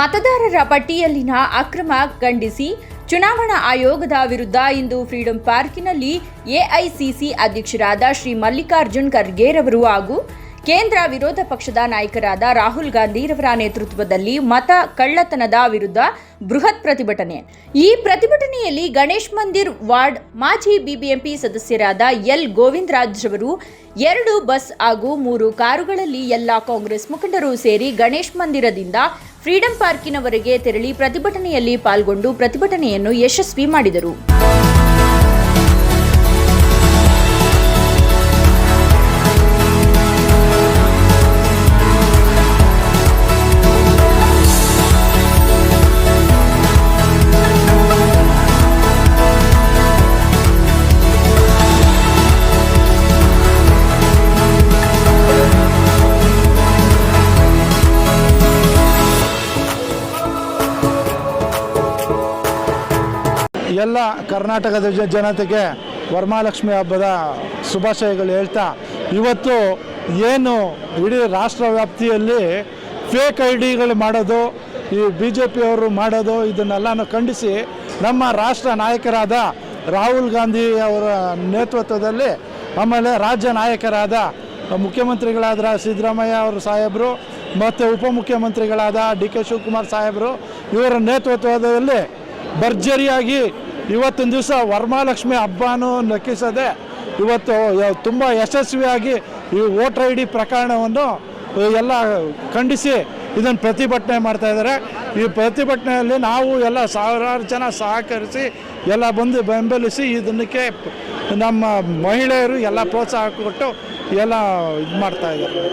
ಮತದಾರರ ಪಟ್ಟಿಯಲ್ಲಿನ ಅಕ್ರಮ ಖಂಡಿಸಿ ಚುನಾವಣಾ ಆಯೋಗದ ವಿರುದ್ಧ ಇಂದು ಫ್ರೀಡಂ ಪಾರ್ಕಿನಲ್ಲಿ ಎಐಸಿಸಿ ಅಧ್ಯಕ್ಷರಾದ ಶ್ರೀ ಮಲ್ಲಿಕಾರ್ಜುನ್ ಖರ್ಗೆರವರು ಹಾಗೂ ಕೇಂದ್ರ ವಿರೋಧ ಪಕ್ಷದ ನಾಯಕರಾದ ರಾಹುಲ್ ಗಾಂಧಿರವರ ನೇತೃತ್ವದಲ್ಲಿ ಮತ ಕಳ್ಳತನದ ವಿರುದ್ಧ ಬೃಹತ್ ಪ್ರತಿಭಟನೆ. ಈ ಪ್ರತಿಭಟನೆಯಲ್ಲಿ ಗಣೇಶ್ ಮಂದಿರ್ ವಾರ್ಡ್ ಮಾಜಿ ಬಿಬಿಎಂಪಿ ಸದಸ್ಯರಾದ ಎಲ್ ಗೋವಿಂದರಾಜ್ ರವರು, ಎರಡು ಬಸ್ ಹಾಗೂ ಮೂರು ಕಾರುಗಳಲ್ಲಿ ಎಲ್ಲ ಕಾಂಗ್ರೆಸ್ ಮುಖಂಡರು ಸೇರಿ ಗಣೇಶ್ ಮಂದಿರದಿಂದ ಫ್ರೀಡಂ ಪಾರ್ಕಿನವರೆಗೆ ತೆರಳಿ ಪ್ರತಿಭಟನೆಯಲ್ಲಿ ಪಾಲ್ಗೊಂಡು ಪ್ರತಿಭಟನೆಯನ್ನು ಯಶಸ್ವಿ ಮಾಡಿದರು. ಎಲ್ಲ ಕರ್ನಾಟಕದ ಜನತೆಗೆ ವರಮಹಾಲಕ್ಷ್ಮಿ ಹಬ್ಬದ ಶುಭಾಶಯಗಳು ಹೇಳ್ತಾ, ಇವತ್ತು ಏನು ಇಡೀ ರಾಷ್ಟ್ರ ವ್ಯಾಪ್ತಿಯಲ್ಲಿ ಫೇಕ್ ಐ ಡಿಗಳು ಮಾಡೋದು, ಈ ಬಿ ಜೆ ಪಿಯವರು ಮಾಡೋದು, ಇದನ್ನೆಲ್ಲನೂ ಖಂಡಿಸಿ ನಮ್ಮ ರಾಷ್ಟ್ರ ನಾಯಕರಾದ ರಾಹುಲ್ ಗಾಂಧಿ ಅವರ ನೇತೃತ್ವದಲ್ಲಿ ಆಮೇಲೆ ರಾಜ್ಯ ನಾಯಕರಾದ ಮುಖ್ಯಮಂತ್ರಿಗಳಾದ ಸಿದ್ದರಾಮಯ್ಯ ಅವರು ಸಾಹೇಬರು, ಮತ್ತು ಉಪಮುಖ್ಯಮಂತ್ರಿಗಳಾದ ಡಿ ಕೆ ಶಿವಕುಮಾರ್ ಸಾಹೇಬರು, ಇವರ ನೇತೃತ್ವದಲ್ಲಿ ಭರ್ಜರಿಯಾಗಿ ಇವತ್ತಿನ ದಿವಸ ವರಮಹಾಲಕ್ಷ್ಮಿ ಹಬ್ಬನೂ ಲೆಕ್ಕಿಸದೆ ಇವತ್ತು ತುಂಬ ಯಶಸ್ವಿಯಾಗಿ ಈ ವೋಟರ್ ಐ ಡಿ ಪ್ರಕರಣವನ್ನು ಎಲ್ಲ ಖಂಡಿಸಿ ಇದನ್ನು ಪ್ರತಿಭಟನೆ ಮಾಡ್ತಾ ಇದ್ದಾರೆ. ಈ ಪ್ರತಿಭಟನೆಯಲ್ಲಿ ನಾವು ಎಲ್ಲ ಸಾವಿರಾರು ಜನ ಸಹಕರಿಸಿ, ಎಲ್ಲ ಬಂದು ಬೆಂಬಲಿಸಿ ಇದನ್ನಕ್ಕೆ ನಮ್ಮ ಮಹಿಳೆಯರು ಎಲ್ಲ ಪ್ರೋತ್ಸಾಹ ಕೊಟ್ಟು ಎಲ್ಲ ಇದು ಮಾಡ್ತಾ ಇದ್ದಾರೆ.